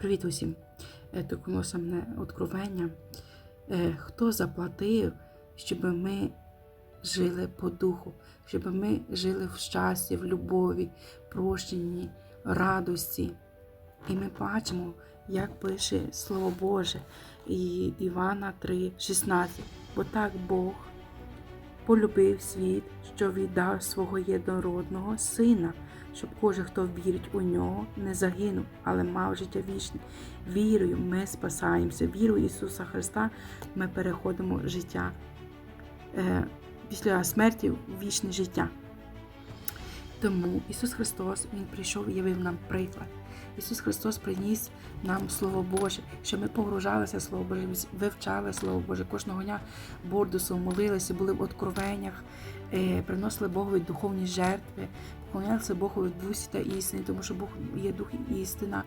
Привіт усім! Е, Торкнулося мене откровення. Е, Хто заплатив, щоб ми жили по духу, щоб ми жили в щасті, в любові, прощенні, радості. І ми бачимо, як пише Слово Боже і Івана 3, 16. Бо так Бог полюбив світ, що віддав свого єдинородного сина, щоб кожен, хто вірить у нього, не загинув, але мав життя вічне. Вірою ми спасаємося. Вірою Ісуса Христа ми переходимо життя е, після смерті в вічне життя. Тому Ісус Христос Він прийшов і явив нам приклад. Ісус Христос приніс нам Слово Боже, що ми погружалися Слово Боже, вивчали Слово Боже. Кожного дня бордусу молилися, були в откровеннях, е, приносили Богові духовні жертви, поклонялися Богові дусі та істині, тому що Бог є дух і істина.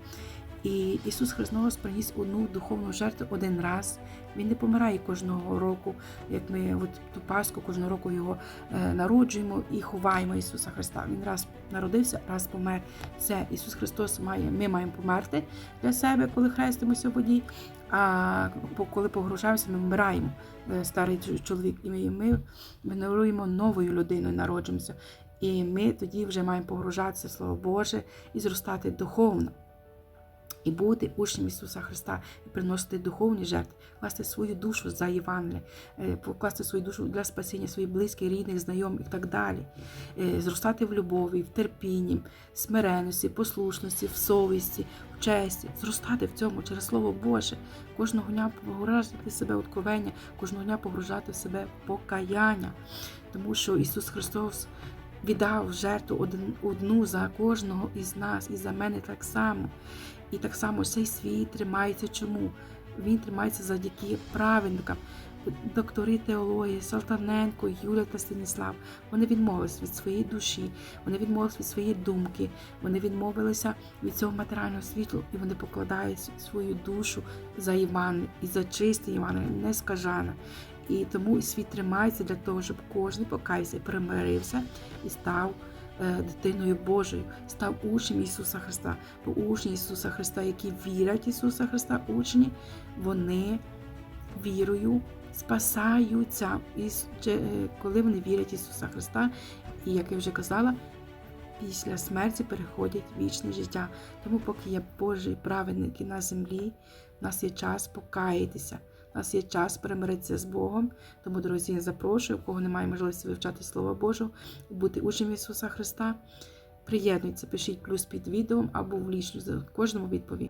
І Ісус Христос приніс одну духовну жертву один раз. Він не помирає кожного року, як ми от ту Пасху кожного року його е, народжуємо і ховаємо Ісуса Христа. Він раз народився, раз помер. Все, Ісус Христос має, ми маємо померти для себе, коли хрестимося в воді. А коли погружаємося, ми вмираємо. Е, Старий чоловік, і ми, ми генеруємо новою людиною, народжуємося. І ми тоді вже маємо погружатися Слово Боже і зростати духовно і бути учнем Ісуса Христа, і приносити духовні жертви, класти свою душу за Євангелія, е, покласти свою душу для спасіння своїх близьких, рідних, знайомих і так далі. Е, Зростати в любові, в терпінні, смиренності, послушності, в совісті, в честі, зростати в цьому через Слово Боже, кожного дня погружати в себе в откровення, кожного дня погружати в себе покаяння, тому що Ісус Христос. Віддав жертву одну за кожного із нас, і за мене так само. І так само цей світ тримається чому? Він тримається завдяки праведникам. Доктори теології, Салтаненко, Юля та Станіслав. Вони відмовились від своєї душі, вони відмовились від своєї думки, вони відмовилися від цього матеріального світу, і вони покладають свою душу за Іван і за чисте Іван, не скажане. І тому світ тримається для того, щоб кожен покаявся, примирився і став е, дитиною Божою, став учнем Ісуса Христа. Бо учні Ісуса Христа, які вірять Ісуса Христа, учні, вони вірою спасаються, І е, коли вони вірять Ісуса Христа. І як я вже казала, після смерті переходять вічне життя. Тому, поки є Божі праведники на землі, в нас є час покаятися. У нас є час примиритися з Богом. Тому, друзі, я запрошую, у кого немає можливості вивчати Слово Боже, бути учнем Ісуса Христа. Приєднуйтеся, пишіть плюс під відео або в лічну, кожному відповідь.